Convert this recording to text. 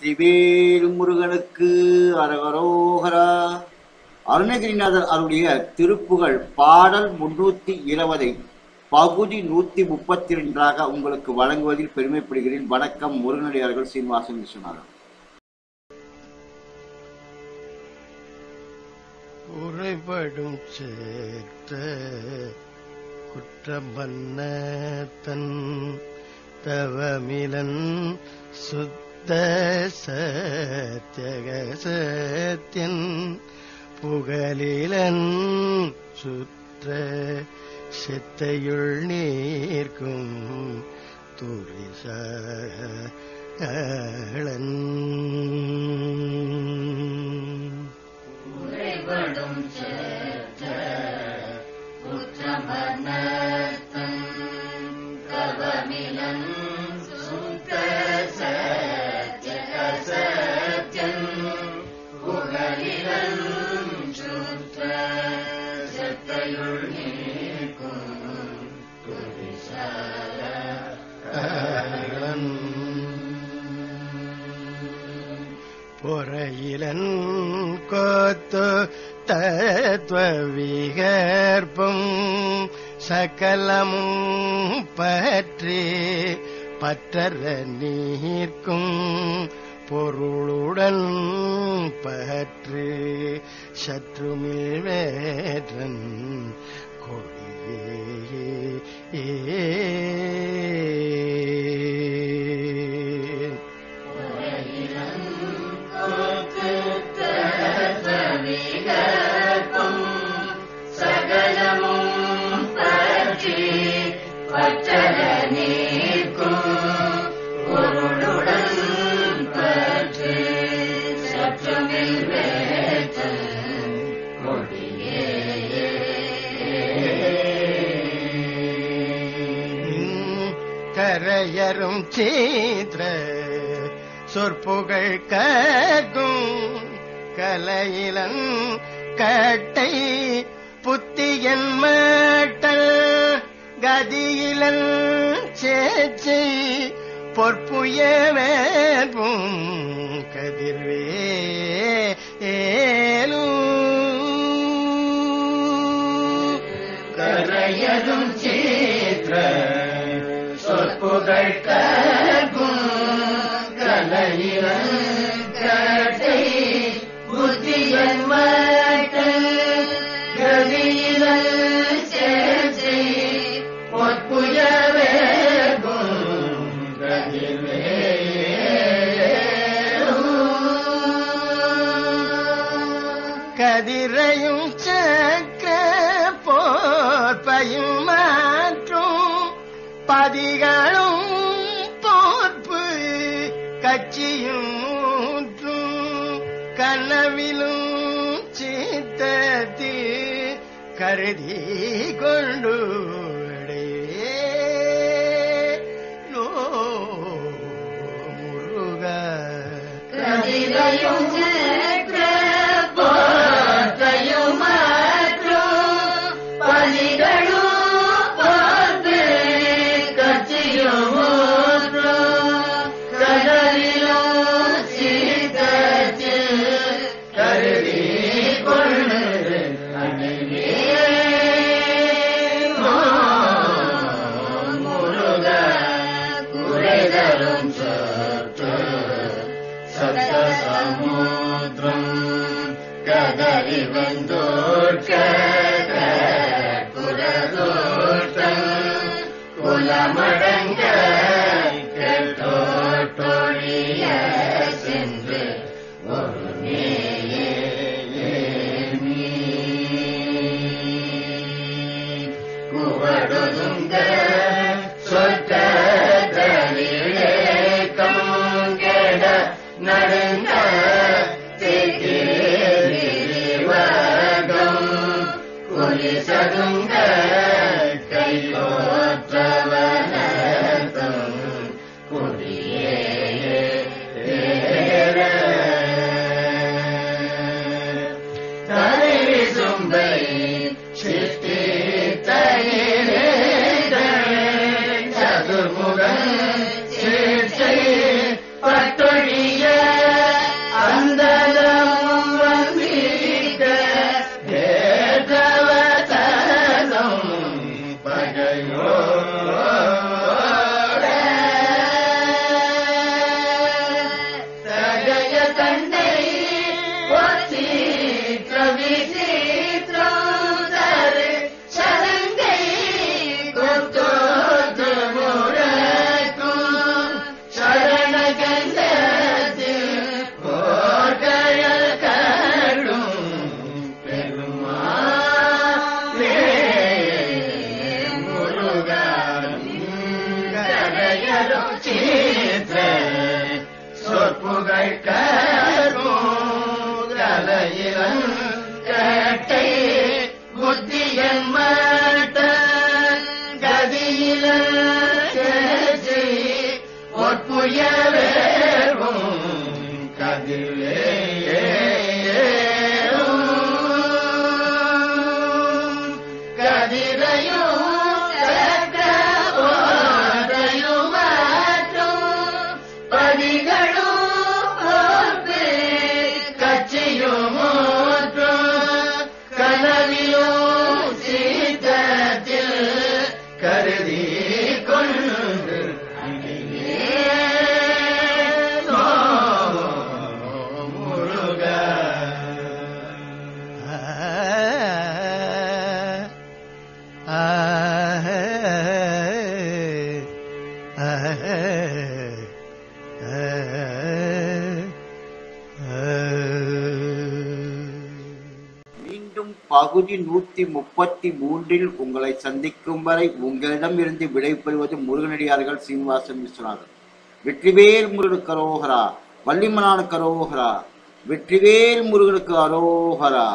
வெற்றிவேலு முருகனுக்கு அரகரோகரா அருணகிரிநாதர் அருடைய திருப்புகழ் பாடல் முன்னூத்தி இருபதை பகுதி நூத்தி முப்பத்தி ரெண்டாக உங்களுக்கு வழங்குவதில் பெருமைப்படுகிறேன். வணக்கம் முருகனடியார்கள் சீனிவாசன் விஸ்வநாதன். உறைபடும் சேர்த்த குற்றமன்ன தன் தவமிலன் சுத்த சத்தியக சத்தியன் புகலிலன் சுற்ற சித்தையுள் நீர்க்கும் துரிசன் உறைபடும் சேர்த்த குற்றமர்த்தன் பொறையிலன் கோத்து தத்துவ விகற்பம் சகலமும் பற்றி பற்றற நீர்க்கும் பொருளுடன் பற்று சற்றுமில் வேற்றன் கொடியே விகற்பம் சகலமும் பற்றி பற்றல கரையரும் சீத்ர சொற்புகழ் கற்கும் கலையிலன் கட்டை புத்தியன் மட்டல் கதியிலன் சேச்சை பொற்புய கதிர்வே ஏ சொற்புகள் கற்கும் புத்தியன் மட்டல் கதிரையும் சக்கர போர்ப்பையும் மாற்றும் பதிகளும் கருதி கொண்டு நோ முருக. கதிரையும் समुद्रम् दोष दोष कुलमड குலிசதுங்க Hare மீண்டும் பகுதி நூத்தி முப்பத்தி மூன்றில் உங்களை சந்திக்கும் வரை உங்களிடமிருந்து விடைபெறுவது முருகனடியார்கள் சீனிவாசன் விஸ்வநாதன். வெற்றிவேல் முருகனுக்கு அரோகரா வள்ளிமலானுக்கு அரோகரா வெற்றிவேல் முருகனுக்கு அரோகரா.